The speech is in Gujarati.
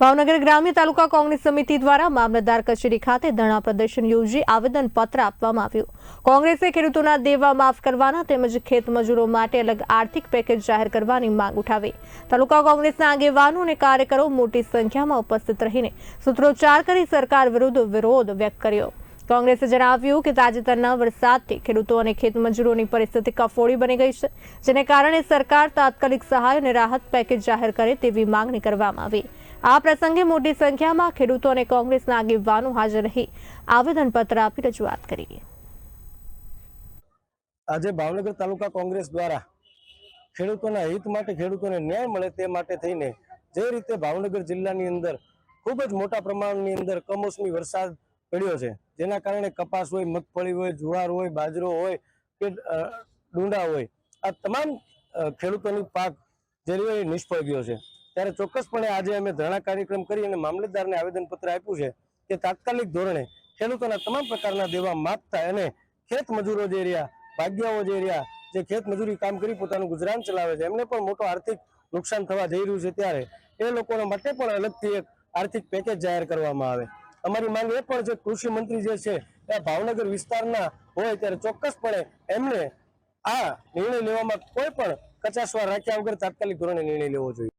ભાવનગર ગ્રામ્ય તાલુકા કોંગ્રેસ સમિતિ દ્વારા મામલતદાર કચેરી ખાતે ધરણા પ્રદર્શન યોજી આવેદનપત્ર આપવામાં આવ્યું. કોંગ્રેસે ખેડૂતોના દેવા માફ કરવાના તેમજ ખેત મજૂરો માટે અલગ આર્થિક પેકેજ જાહેર કરવાની માંગ ઉઠાવી. તાલુકા કોંગ્રેસના આગેવાનો અને કાર્યકરો મોટી સંખ્યામાં ઉપસ્થિત રહીને સૂત્રોચ્ચાર કરી સરકાર વિરુદ્ધ વિરોધ વ્યક્ત કર્યો. કોંગ્રેસે જણાવ્યું કે તાજેતરના વરસાદથી ખેડૂતો અને ખેતમજૂરોની પરિસ્થિતિ કફોડી બની ગઈ છે, જેને કારણે સરકાર તાત્કાલિક સહાય અને રાહત પેકેજ જાહેર કરે તેવી માંગણી કરવામાં આવી. આ પ્રસંગે મોટી સંખ્યામાં ખેડૂતો અને કોંગ્રેસના આગેવાનો હાજર રહી આવેદનપત્ર આપી રજૂઆત કરી આજે ભાવનગર તાલુકા કોંગ્રેસ દ્વારા ખેડૂતોના હિત માટે ખેડૂતોને ન્યાય મળે તે માટે થઈને જે રીતે ભાવનગર જિલ્લાની અંદર ખૂબ જ મોટા પ્રમાણની અંદર કમોસમી વરસાદ પડ્યો છે, જેના કારણે કપાસ હોય, મગફળી હોય, જુવાર હોય, બાજરો હોય કે ડુંડા હોય, આ તમામ ખેડૂતોની પાક જે નિષ્ફળ ગયો છે. ત્યારે ચોક્કસપણે આજે અમે ધરણા કાર્યક્રમ કરી અને મામલતદારને આવેદનપત્ર આપ્યું છે કે તાત્કાલિક ધોરણે ખેડૂતોના તમામ પ્રકારના દેવા માગતા અને ખેત મજૂરો જે રહ્યા ભાગ્યાઓ જે રહ્યા, જે ખેત મજૂરી કામ કરી પોતાનું ગુજરાન ચલાવે છે, એમને પણ મોટો આર્થિક નુકસાન થવા જઈ રહ્યું છે ત્યારે એ લોકોના માટે પણ અલગથી એક આર્થિક પેકેજ જાહેર કરવામાં આવે. અમારી માંગ એ પણ છે કૃષિ મંત્રી જે છે એ ભાવનગર વિસ્તારના હોય ત્યારે ચોક્કસપણે એમને આ નિર્ણય લેવામાં કોઈ પણ કચાશવાર રાખ્યા વગર તાત્કાલિક ધોરણે નિર્ણય લેવો જોઈએ.